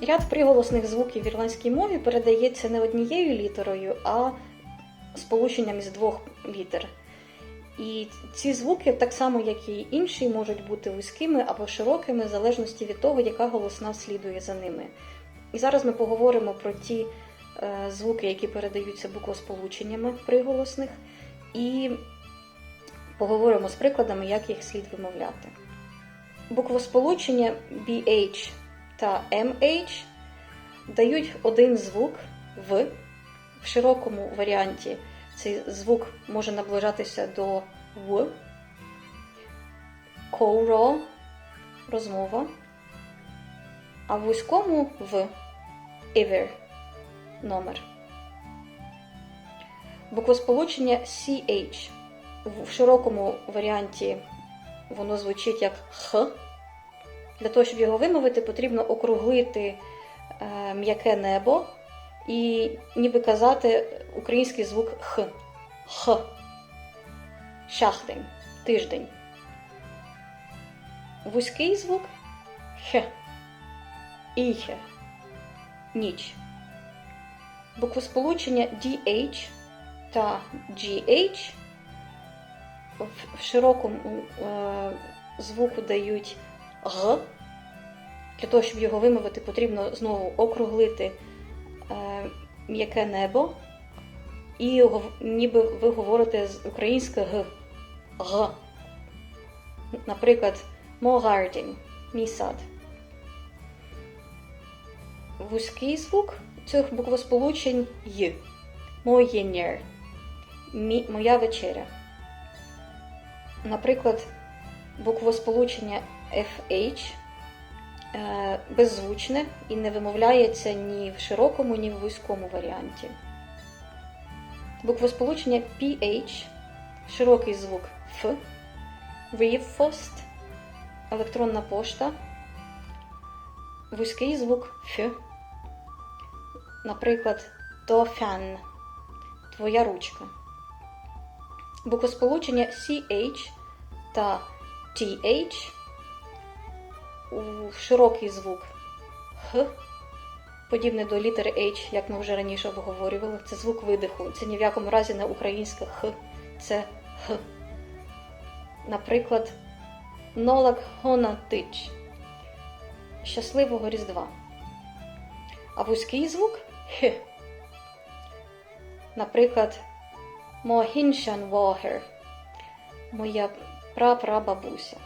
Ряд приголосних звуків в ірландській мові передається не однією літерою, а сполученням із двох літер. І ці звуки, так само як і інші, можуть бути вузькими або широкими, в залежності від того, яка голосна слідує за ними. І зараз ми поговоримо про ті е, звуки, які передаються буквосполученнями приголосних, і поговоримо з прикладами, як їх слід вимовляти. Буквосполучення BH та MH дають один звук в. В широкому варіанті цей звук може наближатися до В, коуро розмова, а в вузькому в ever номер. Буквосполучення CH. В широкому варіанті воно звучить як Х. Для того, щоб його вимовити, потрібно округлити е, м'яке небо і ніби казати український звук Х. Х. Шахдень. Тиждень. Вузький звук Х. Іхе. Ніч. Буквосполучення DH та GH в широкому е, звуку дають Г. Для того, щоб його вимовити, потрібно знову округлити е, м'яке небо, і ніби ви говорите з українське Г. Г. Наприклад, «Мо гардін» мій сад. Вузький звук цих буквосполучень Й. Моєнєр. Моя вечеря. Наприклад, буквосполучення FH е, беззвучне і не вимовляється ні в широкому, ні в вузькому варіанті. Буквосполучення PH, широкий звук Ф, Рівфост, електронна пошта, вузький звук Ф, наприклад, Дофян, твоя ручка. Буквосполучення CH та TH широкий звук Х, подібний до літери H, як ми вже раніше обговорювали. Це звук видиху. Це ні в якому разі не українське Х, це Х. Наприклад, Нолак Хонатич. Щасливого Різдва. А вузький звук Х. Наприклад, Могіншан Вогер. Моя прапрабабуся.